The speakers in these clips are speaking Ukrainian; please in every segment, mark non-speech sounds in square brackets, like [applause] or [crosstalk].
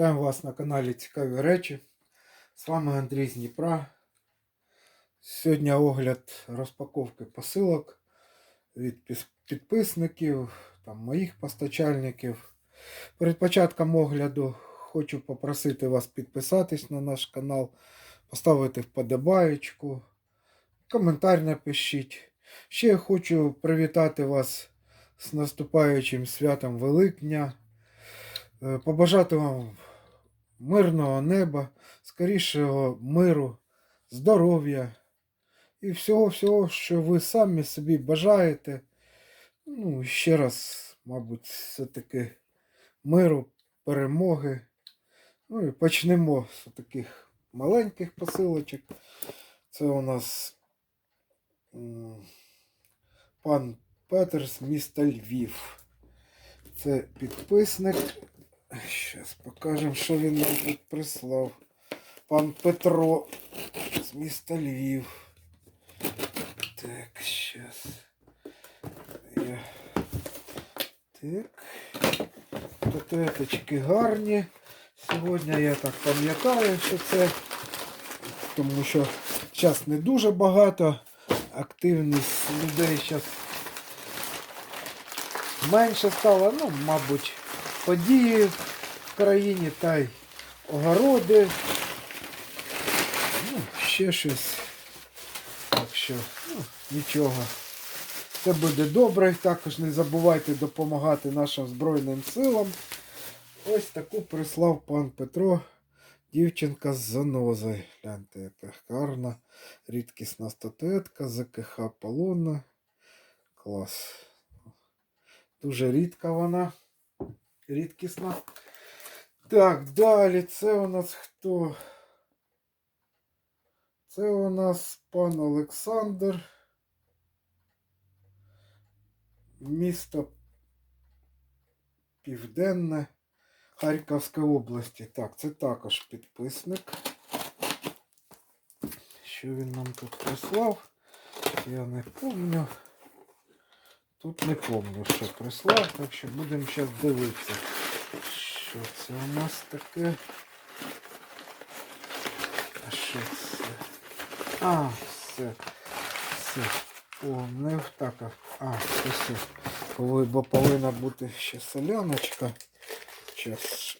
Вітаю вас на каналі Цікаві речі. З вами Андрій з Дніпра. Сьогодні огляд розпаковки посилок від підписників, там, моїх постачальників. Перед початком огляду хочу попросити вас підписатись на наш канал, поставити вподобаєчку, коментар напишіть. Ще я хочу привітати вас з наступаючим святом Великдня. Е, Побажати вам мирного неба, скорішого миру, здоров'я і всього-всього, що ви самі собі бажаєте. Ну, ще раз, мабуть, все-таки миру, перемоги. Ну і почнемо з таких маленьких посилочок. Це у нас пан Петер з міста Львів. Це підписник. Зараз покажемо, що він нам тут прислав. Пан Петро з міста Львів. Так, зараз. Я... Так. Котлеточки гарні. Сьогодні я так пам'ятаю, що це. Тому що зараз не дуже багато. Активність людей зараз менше стало, ну, мабуть, події в країні та й огороди. Ну, ще щось. Так що, ну, нічого. Це буде добре. Також не забувайте допомагати нашим Збройним силам. Ось таку прислав пан Петро. Дівчинка з занозою. Гляньте, яка гарна, рідкісна статуетка, ЗКХ Полона. Клас. Дуже рідка вона. Рідкісна. Так, далі це у нас хто? Це у нас пан Олександр. Місто Південне Харківської області. Так, це також підписник. Що він нам тут прислав? Я не пам'ятаю. Тут не помню, що прислав, так що будемо зараз дивитися. Що це у нас таке? А що це? А, все. Все. Помнив. Так, а, а все. Коли, бо повинна бути ще соляночка. Зараз.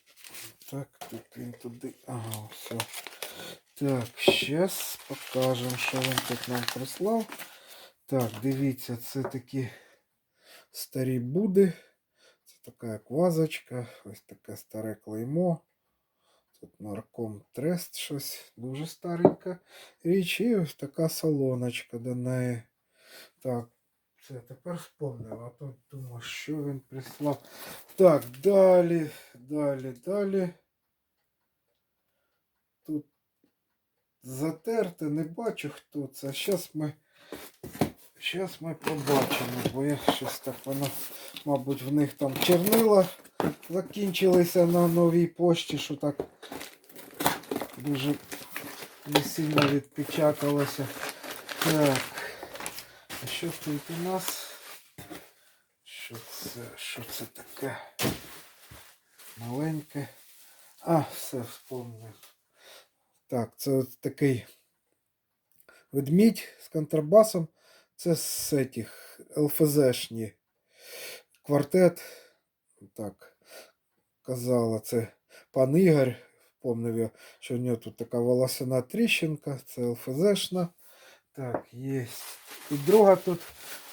Так, тут він туди. Ага, все. Так, зараз покажемо, що він тут нам прислав. Так, дивіться, це такі старі буди. Це така як вазочка, ось таке старе клеймо. Тут нарком трест щось дуже старенька річ. І ось така салоночка до неї. Так, це тепер вспомнив, а то думаю, що він прислав. Так, далі, далі, далі. Тут затерте, не бачу хто це. Зараз ми. Зараз ми побачимо, бо я щось так воно, мабуть, в них там чернила закінчилися на новій пошті, що так дуже не сильно відпечаталося. Так. А що тут у нас? Що це? Що це таке? Маленьке. А, все вспомнив. Так, це от такий ведмідь з контрабасом. Це з цих ЛФЗшні квартет. Так казала, це пан Ігор. Помнив я, що в нього тут така волосяна тріщинка, це ЛФЗшна. Так, є. І друга тут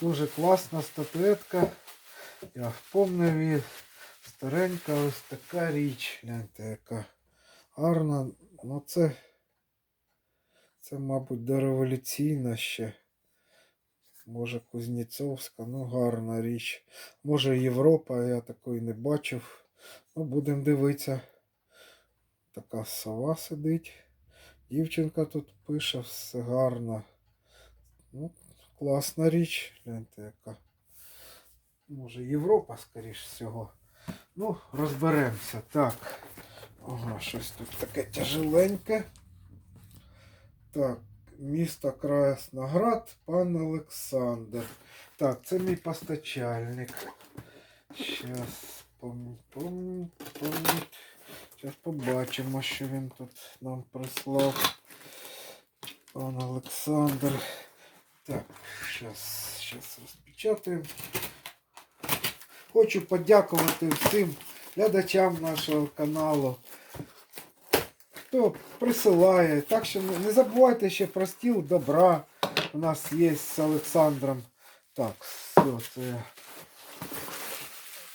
дуже класна статуетка. Я впомнив її. Старенька ось така річ. Гляньте, яка гарна. Ну це, це, мабуть, дореволюційна ще. Може Кузнєцовська, ну гарна річ. Може Європа, я такої не бачив. Ну, будемо дивитися. Така сова сидить. Дівчинка тут пише, все гарно. Ну, класна річ. Гляньте, яка. Може Європа, скоріш всього. Ну, розберемося. Так. Ага, щось тут таке тяжеленьке. Так, місто Красноград, пан Олександр. Так, це мій постачальник. Щас пом... пом... пом... Зараз побачимо, що він тут нам прислав. Пан Олександр. Так, зараз, зараз розпечатаємо. Хочу подякувати всім глядачам нашого каналу. Хто присилає. Так що не забувайте ще про стіл добра. У нас є з Олександром. Так, все, це я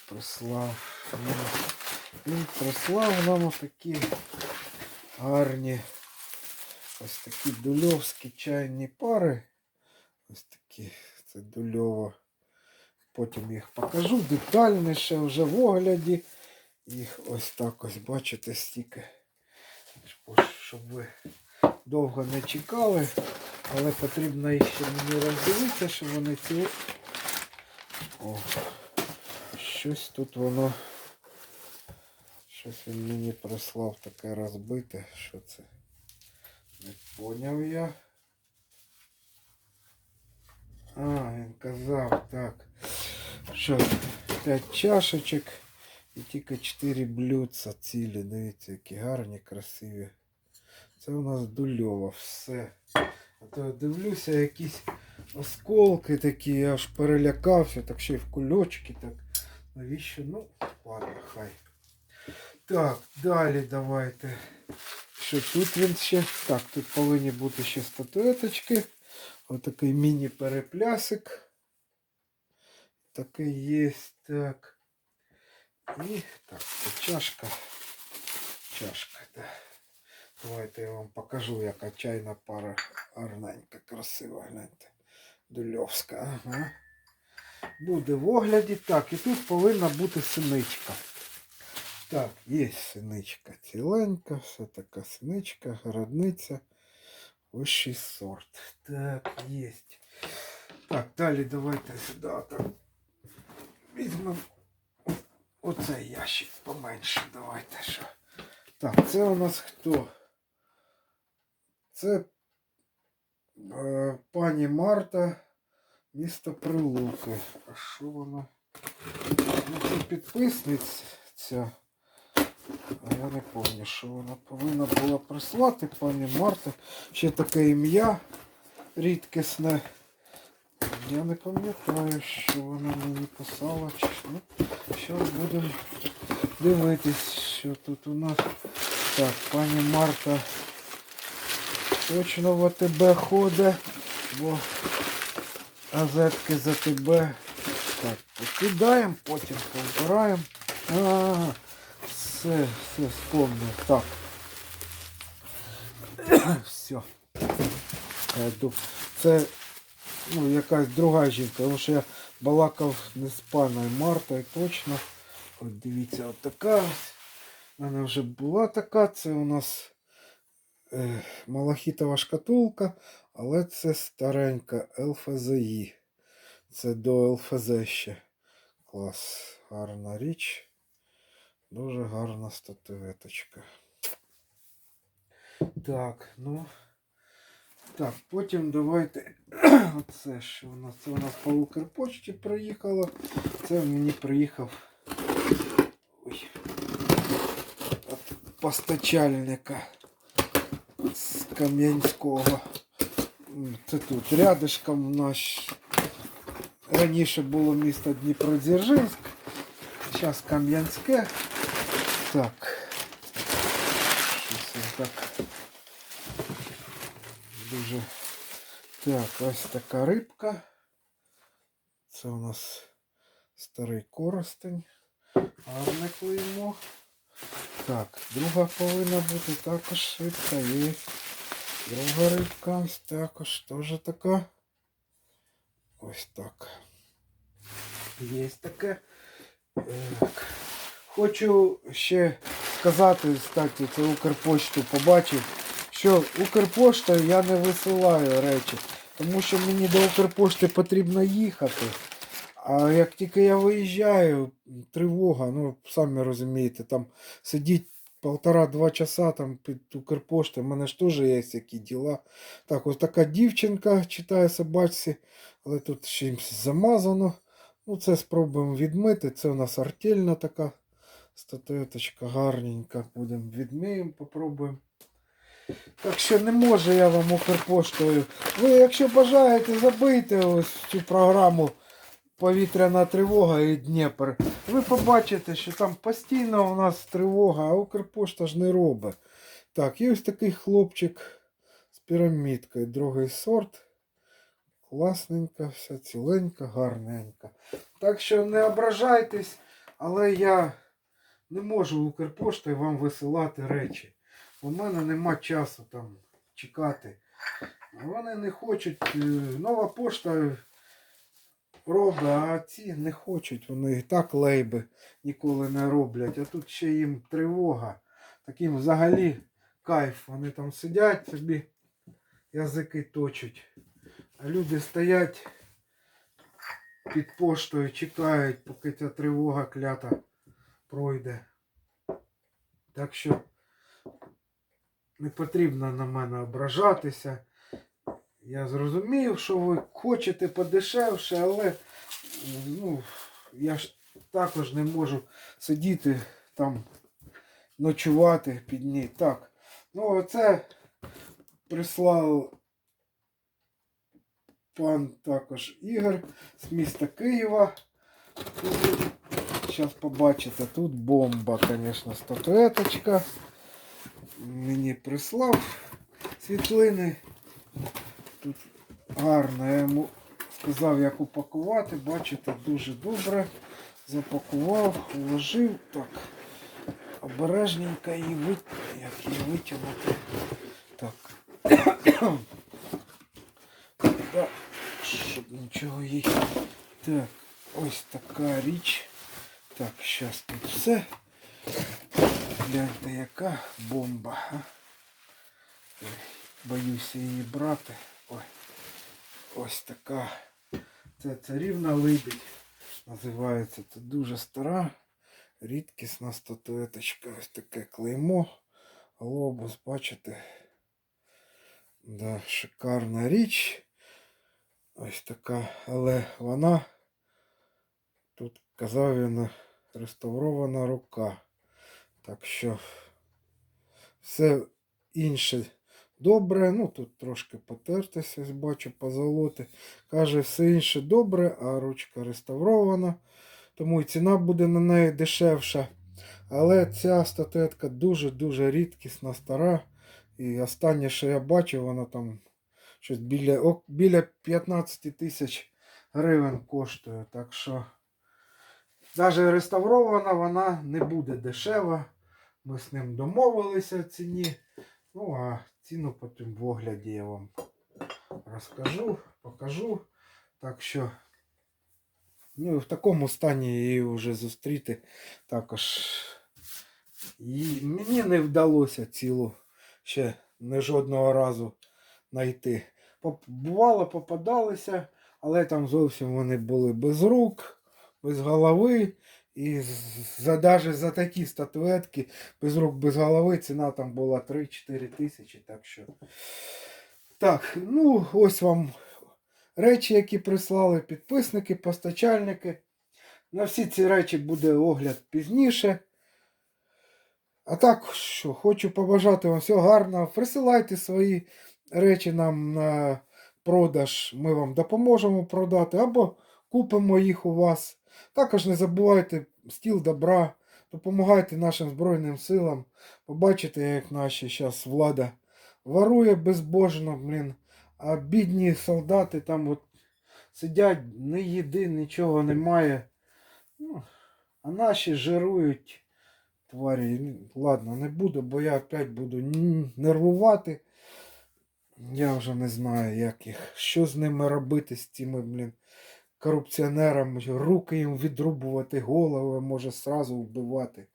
прислав. Він прислав нам отакі гарні ось такі дульовські чайні пари. Ось такі, це дульово. Потім їх покажу детальніше вже в огляді. Їх ось так ось бачите стільки. Щоб ви довго не чекали. Але потрібно їх ще мені роздивитися, щоб вони ці. О, щось тут воно. Щось він мені прислав таке розбите. Що це? Не поняв я. А, він казав, так. Що, 5 чашечок і тільки 4 блюдца цілі. Дивіться, які гарні, красиві. Це у нас дульово все. А то я дивлюся, якісь осколки такі, я аж перелякався, так ще й в кульочки, так. Навіщо? Ну, ладно, хай. Так, далі давайте. Що тут він ще? Так, тут повинні бути ще статуеточки. Отакий міні-переплясик. Такий є. Так. І так, це чашка. Чашка, да. Давайте я вам покажу, яка чайна пара гарненька, красива, гляньте. Дульовська. Ага. Буде в огляді. Так, і тут повинна бути синичка. Так, є синичка ціленька, все така синичка, городниця. Вищий сорт. Так, є. Так, далі давайте сюди. Візьмемо оцей ящик поменше. Давайте що. Так, це у нас хто? Це е, пані Марта, місто Прилуки. А що вона? Ну, це підписниця. А я не пам'ятаю, що вона повинна була прислати, пані Марта. Ще таке ім'я рідкісне. Я не пам'ятаю, що вона мені писала. Чи... Ну, зараз будемо дивитись, що тут у нас. Так, пані Марта точно в АТБ ходить, бо газетки за тебе. Так, покидаємо, потім повбираємо. А, все, все, вспомнив. Так. [clears throat] все. Це ну, якась друга жінка, тому що я балакав не з паною Мартою точно. От дивіться, от така. Вона вже була така. Це у нас е, малахітова шкатулка, але це старенька ЛФЗІ. Це до ЛФЗ ще. Клас. Гарна річ. Дуже гарна статуеточка. Так, ну. Так, потім давайте. [clears throat] Оце що у нас? Це у нас по Укрпочті приїхало. Це мені приїхав. Ой. Постачальника з Кам'янського. Це тут рядышком наш. Раніше було місто Дніпродзержинськ. Зараз Кам'янське. Так. Щось так. Дуже. Так, ось така рибка. Це у нас старий коростень. Гарне клеймо. Так, друга повинна бути також рибка. Є. Друга рибка ось також теж така. Ось так. Є таке. Так. Хочу ще сказати, кстати, це Укрпочту побачив, що Укрпошта я не висилаю речі, тому що мені до Укрпошти потрібно їхати. А як тільки я виїжджаю, тривога, ну самі розумієте, там сидіть полтора-два часа там під Укрпоштою, в мене ж теж є які діла. Так, ось така дівчинка читає собачці, але тут чимось замазано. Ну, це спробуємо відмити. Це у нас артельна така Статуеточка гарненька. Будемо відміємо, попробуємо. Так що не можу я вам Укрпоштою. Ви, якщо бажаєте, забийте ось цю програму Повітряна тривога і Дніпр. Ви побачите, що там постійно у нас тривога, а Укрпошта ж не робить. Так, і ось такий хлопчик з пірамідкою. Другий сорт. Класненька, вся ціленька, гарненька. Так що не ображайтесь, але я не можу Укрпоштою вам висилати речі. У мене нема часу там чекати. Вони не хочуть. е, Нова пошта робить, а ці не хочуть. Вони і так лейби ніколи не роблять. А тут ще їм тривога. Таким взагалі кайф. Вони там сидять собі, язики точать. А люди стоять під поштою, чекають, поки ця тривога клята пройде. Так що не потрібно на мене ображатися. Я зрозумів, що ви хочете подешевше, але ну, я ж також не можу сидіти там, ночувати під ній. Так. Ну, оце прислав пан також Ігор з міста Києва. Зараз побачите, тут бомба, звісно, статуеточка. Мені прислав світлини. Тут гарно. Я йому сказав, як упакувати. Бачите, дуже добре. Запакував, уложив. Так. Обережненько її вит... як її витягнути. Так. [coughs] так. Щоб нічого їй. Так, ось така річ. Так, зараз тут все. Гляньте, яка бомба. А? Боюся її брати. Ой. Ось така. Це царівна либідь. Називається. Це дуже стара, рідкісна статуеточка. Ось таке клеймо. Глобус, бачите? Да, шикарна річ. Ось така, але вона тут казав він реставрована рука. Так що все інше добре. Ну тут трошки потертися, бачу, позолоти. Каже, все інше добре, а ручка реставрована. Тому і ціна буде на неї дешевша. Але ця статуетка дуже-дуже рідкісна, стара. І останнє, що я бачив, вона там щось біля, о, біля 15 тисяч гривень коштує. Так що навіть реставрована вона не буде дешева. Ми з ним домовилися в ціні. Ну, а ціну потім в огляді я вам розкажу, покажу. Так що, ну, в такому стані її вже зустріти також. І мені не вдалося цілу ще не жодного разу знайти. Бувало, попадалися, але там зовсім вони були без рук, без голови. І за, даже за такі статуетки без рук, без голови ціна там була 3-4 тисячі. Так що. Так, ну ось вам речі, які прислали підписники, постачальники. На всі ці речі буде огляд пізніше. А так, що, хочу побажати вам всього гарного. Присилайте свої речі нам на продаж. Ми вам допоможемо продати або купимо їх у вас. Також не забувайте стіл добра, допомагайте нашим Збройним силам. Побачите, як наші зараз влада ворує безбожно, блін. А бідні солдати там от сидять, не їди, нічого немає. Ну, а наші жирують. Тварі, ладно, не буду, бо я опять буду нервувати. Я вже не знаю, як їх. Що з ними робити, з цими, блін, корупціонерами. Руки їм відрубувати, голови може сразу вбивати.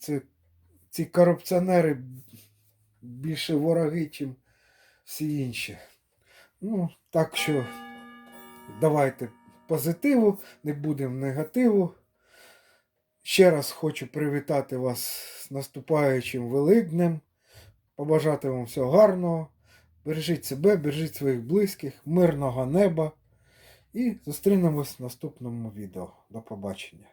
Це, ці корупціонери більше вороги, чим всі інші. Ну, так що давайте позитиву, не будемо негативу. Ще раз хочу привітати вас з наступаючим Великднем, побажати вам всього гарного. Бережіть себе, бережіть своїх близьких, мирного неба. І зустрінемось в наступному відео. До побачення.